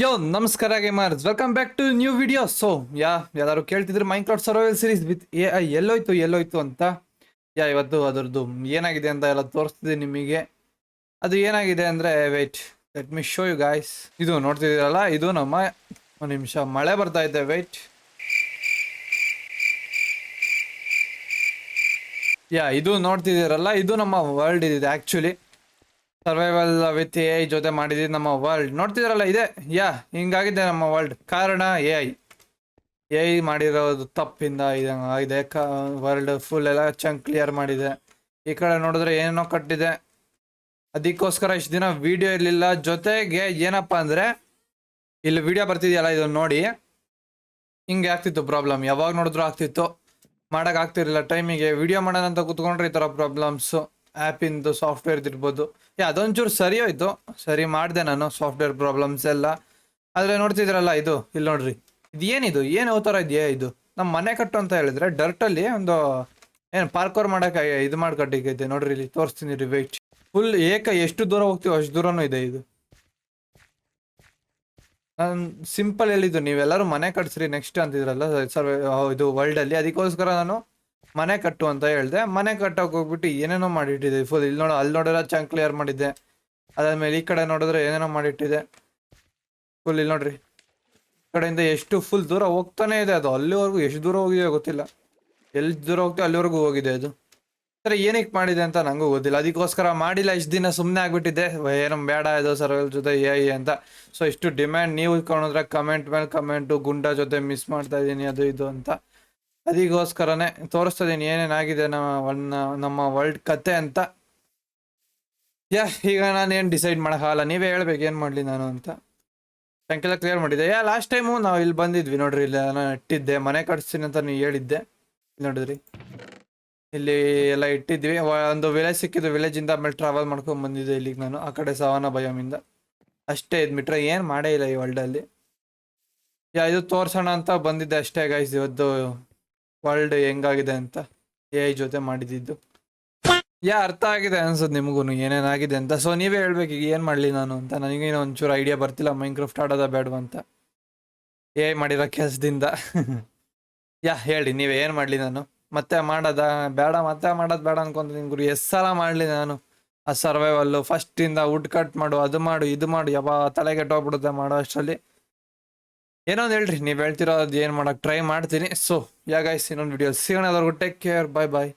ಯೋ, ನಮಸ್ಕಾರ gamers. Welcome back to new video so yeah ಯಾರು ಕೇಳ್ತಿದ್ರೆ Minecraft survival series with A I ಎಲ್ಲೋಯ್ತು ಎಲ್ಲೋಯ್ತು ಅಂತ? Yeah, ಇವತ್ತು ಅದರದ್ದು ಏನಾಗಿದೆ ಅಂತ ಎಲ್ಲ ತೋರಿಸ್ತಿದೆ ನಿಮಗೆ. ಅದು ಏನಾಗಿದೆ ಅಂದರೆ wait let me show you guys ಇದು ನೋಡ್ತಿದ್ದೀರಲ್ಲ, ಇದು ನಮ್ಮ ಒಂದು ನಿಮಿಷ ಮಳೆ ಬರ್ತಾ ಇದೆ ವೆಯ್ಟ್ ಯಾ, ಇದು ನೋಡ್ತಿದ್ದೀರಲ್ಲ, ಇದು ನಮ್ಮ ವರ್ಲ್ಡ್ ಇದೆ actually survival with A I ಜೊತೆ ಮಾಡಿದ್ವಿ ನಮ್ಮ ವರ್ಲ್ಡ್ ನೋಡ್ತಿದ್ರಲ್ಲ ಇದೆ. ಯಾ, ಹಿಂಗಾಗಿದೆ ನಮ್ಮ ವರ್ಲ್ಡ್ ಕಾರಣ ಎ ಐ ಎ ಐ ಮಾಡಿರೋದು ತಪ್ಪಿಂದ ಇದೆ ಕ ವರ್ಲ್ಡ್ ಫುಲ್ ಎಲ್ಲ ಚಂಕ್ ಕ್ಲಿಯರ್ ಮಾಡಿದೆ. ಈ ಕಡೆ ನೋಡಿದ್ರೆ ಏನೇನೋ ಕಟ್ಟಿದೆ. ಅದಕ್ಕೋಸ್ಕರ ಇಷ್ಟು ದಿನ ವಿಡಿಯೋ ಇರಲಿಲ್ಲ. ಜೊತೆಗೆ ಏನಪ್ಪ ಅಂದರೆ, ಇಲ್ಲಿ ವಿಡಿಯೋ ಬರ್ತಿದೆಯಲ್ಲ ಇದನ್ನು ನೋಡಿ. ಹಿಂಗೆ ಆಗ್ತಿತ್ತು ಪ್ರಾಬ್ಲಮ್ ಯಾವಾಗ ನೋಡಿದ್ರು ಆಗ್ತಿತ್ತು. ಮಾಡೋಕ್ಕಾಗ್ತಿರಲಿಲ್ಲ ಟೈಮಿಗೆ ವಿಡಿಯೋ ಮಾಡೋಣ ಅಂತ ಕೂತ್ಕೊಂಡ್ರೆ ಈ ಥರ ಪ್ರಾಬ್ಲಮ್ಸು ಆ್ಯಪಿಂದು ಸಾಫ್ಟ್ವೇರ್ ಇರ್ಬೋದು. ಯಾ, ಅದೊಂಚೂರು ಸರಿ ಹೋಯ್ತು ಸರಿ ಮಾಡಿದೆ ನಾನು ಸಾಫ್ಟ್ವೇರ್ ಪ್ರಾಬ್ಲಮ್ಸ್ ಎಲ್ಲ. ಆದರೆ ನೋಡ್ತಿದ್ರಲ್ಲ ಇದು, ಇಲ್ಲಿ ನೋಡ್ರಿ. ಇದು ಏನಿದು ಏನು ಅವತಾರ ಇದೆಯಾ ಇದು? ನಮ್ಮ ಮನೆ ಕಟ್ಟು ಅಂತ ಹೇಳಿದ್ರೆ ಡರ್ಟಲ್ಲಿ ಒಂದು ಏನು ಪಾರ್ಕೋರ್ ಮಾಡೋಕೆ ಇದು ಮಾಡ್ಕೊಟ್ಟಿಗೈತೆ ನೋಡ್ರಿ ಇಲ್ಲಿ ತೋರಿಸ್ತೀನಿ ರೀ ವೆಯ್ಟ್ ಫುಲ್ ಏಕ ಎಷ್ಟು ದೂರ ಹೋಗ್ತೀವೋ ಅಷ್ಟು ದೂರನೂ ಇದೆ ಇದು. ನಾನು ಸಿಂಪಲ್ ಹೇಳಿದ್ದು, ನೀವೆಲ್ಲರೂ ಮನೆ ಕಟ್ಸ್ರಿ ನೆಕ್ಸ್ಟ್ ಅಂತಿದ್ರಲ್ಲ ಸರ್ ಇದು ವರ್ಲ್ಡಲ್ಲಿ ಅದಕ್ಕೋಸ್ಕರ ನಾನು ಮನೆ ಕಟ್ಟು ಅಂತ ಹೇಳಿದೆ, ಮನೆ ಕಟ್ಟೋಕೆ ಹೋಗ್ಬಿಟ್ಟು ಏನೇನೋ ಮಾಡಿಟ್ಟಿದೆ ಫುಲ್ ಇಲ್ಲಿ ನೋಡೋ ಅಲ್ಲಿ ನೋಡಿದ್ರೆ ಚಂಕ್ ಕ್ಲಿಯರ್ ಮಾಡಿದ್ದೆ. ಅದಾದ್ಮೇಲೆ ಈ ಕಡೆ ನೋಡಿದ್ರೆ ಏನೇನೋ ಮಾಡಿಟ್ಟಿದೆ. ಫುಲ್ ಇಲ್ಲಿ ನೋಡ್ರಿ. ಕಡೆಯಿಂದ ಎಷ್ಟು ಫುಲ್ ದೂರ ಹೋಗ್ತಾನೆ ಇದೆ ಅದು. ಅಲ್ಲಿವರೆಗೂ ಎಷ್ಟು ದೂರ ಹೋಗಿದೆ ಗೊತ್ತಿಲ್ಲ. ಎಲ್ಲಿ ದೂರ ಹೋಗ್ತೀವಿ ಅಲ್ಲಿವರೆಗೂ ಹೋಗಿದೆ ಅದು. ಸರ್ ಏನಕ್ಕೆ ಮಾಡಿದೆ ಅಂತ ನಂಗೂ ಗೊತ್ತಿಲ್ಲ. ಅದಕ್ಕೋಸ್ಕರ ಮಾಡಿಲ್ಲ, ಇಷ್ಟು ದಿನ ಸುಮ್ಮನೆ ಆಗಿಬಿಟ್ಟಿದ್ದೆ. ಏನೋ ಬೇಡ, ಇದು ಸರ್ವಲ್ ಜೊತೆ ಐ ಅಂತ. ಸೊ ಇಷ್ಟು ಡಿಮ್ಯಾಂಡ್ ನೀವು ಇಟ್ಕೊಂಡ್ರೆ ಕಮೆಂಟ್ ಮೇಲೆ ಕಮೆಂಟು ಗುಂಡ ಜೊತೆ ಮಿಸ್ ಮಾಡ್ತಾ ಇದ್ದೀನಿ ಅದು ಇದು ಅಂತ. ಅದಕ್ಕೋಸ್ಕರನೇ ತೋರಿಸ್ತಾ ಏನೇನಾಗಿದೆ ನಮ್ಮ ನಮ್ಮ ವರ್ಲ್ಡ್ ಕತೆ ಅಂತ. ಯಾ, ಈಗ ನಾನು ಏನು ಡಿಸೈಡ್ ಮಾಡೋಕ್ಕಾಗಲ್ಲ. ನೀವೇ ಹೇಳ್ಬೇಕು ಏನು ಮಾಡಲಿ ನಾನು ಅಂತ. ಸಂಖ್ಯೆಲ್ಲ ಕ್ಲಿಯರ್ ಮಾಡಿದ್ದೆ ಯಾ ಲಾಸ್ಟ್ ಟೈಮು ನಾವು ಇಲ್ಲಿ ಬಂದಿದ್ವಿ ನೋಡ್ರಿ. ಇಲ್ಲಿ ನಾನು ಇಟ್ಟಿದ್ದೆ. ಮನೆ ಕಟ್ಸ್ತೀನಿ ಅಂತ ನೀವು ಹೇಳಿದ್ದೆ. ನೋಡಿದ್ರಿ. ಇಲ್ಲಿ ಎಲ್ಲ ಇಟ್ಟಿದ್ವಿ. ಒಂದು ವಿಲೇಜ್ ಸಿಕ್ಕಿದ್ದು ವಿಲೇಜಿಂದ ಆಮೇಲೆ ಟ್ರಾವೆಲ್ ಮಾಡ್ಕೊಂಡು ಬಂದಿದ್ದೆ ಇಲ್ಲಿಗೆ ನಾನು. ಆ ಕಡೆ ಸವನ ಭಯಮಿಂದ ಅಷ್ಟೇ ಇದ್ಬಿಟ್ರೆ ಏನು ಮಾಡೇ ಇಲ್ಲ ಈ ವರ್ಲ್ಡಲ್ಲಿ ಯಾ, ಇದು ತೋರ್ಸೋಣ ಅಂತ ಬಂದಿದ್ದೆ ಅಷ್ಟೇ ಗೈಸ್ ಇವತ್ತು ವರ್ಲ್ಡ್ ಹೆಂಗಾಗಿದೆ ಅಂತ ಎ ಐ ಜೊತೆ ಮಾಡಿದ್ದು. ಯಾ, ಅರ್ಥ ಆಗಿದೆ ಅನ್ಸುತ್ತೆ ನಿಮಗೂ ಏನೇನಾಗಿದೆ ಅಂತ. ಸೊ ನೀವೇ ಹೇಳ್ಬೇಕು, ಈಗ ಏನು ಮಾಡಲಿ ನಾನು ಅಂತ. ನನಗೇನು ಒಂಚೂರು ಐಡಿಯಾ ಬರ್ತಿಲ್ಲ ಮೈನ್ಕ್ರಾಫ್ಟ್ ಆಡೋದ ಬೇಡವ ಅಂತ. ಎ ಐ ಮಾಡಿರೋ ಕೆಲಸದಿಂದ. ಯಾ, ಹೇಳಿ, ನೀವೇ ಏನು ಮಾಡಲಿ ನಾನು? ಮತ್ತೆ ಮಾಡೋದ? ಬೇಡ, ಮತ್ತೆ ಮಾಡೋದು ಬೇಡ ಅನ್ಕೊಂತೀನಿ ಗುರು, ಎಷ್ಟು ಸಲ ಮಾಡಲಿ ನಾನು? ಆ ಸರ್ವೈವಲ್ಲು ಫಸ್ಟಿಂದ ವುಡ್ ಕಟ್ ಮಾಡು, ಅದು ಮಾಡು, ಇದು ಮಾಡು ಯಾವ ತಲೆಗೆ ಹೋಗ್ಬಿಡುತ್ತೆ ಮಾಡೋ ಅಷ್ಟರಲ್ಲಿ. ಏನೋ ಹೇಳ್ರಿ, ನೀವು ಹೇಳ್ತಿರೋದು ಏನು ಮಾಡೋಕ್ಕೆ ಟ್ರೈ ಮಾಡ್ತೀನಿ. ಸೊ ಯಾ ಗೈಸ್ ಇನ್ನೊಂದು ವಿಡಿಯೋ ಸಿಗೋಣ ಎಲ್ಲರಿಗೂ ಟೇಕ್ ಕೇರ್ ಬಾಯ್ ಬಾಯ್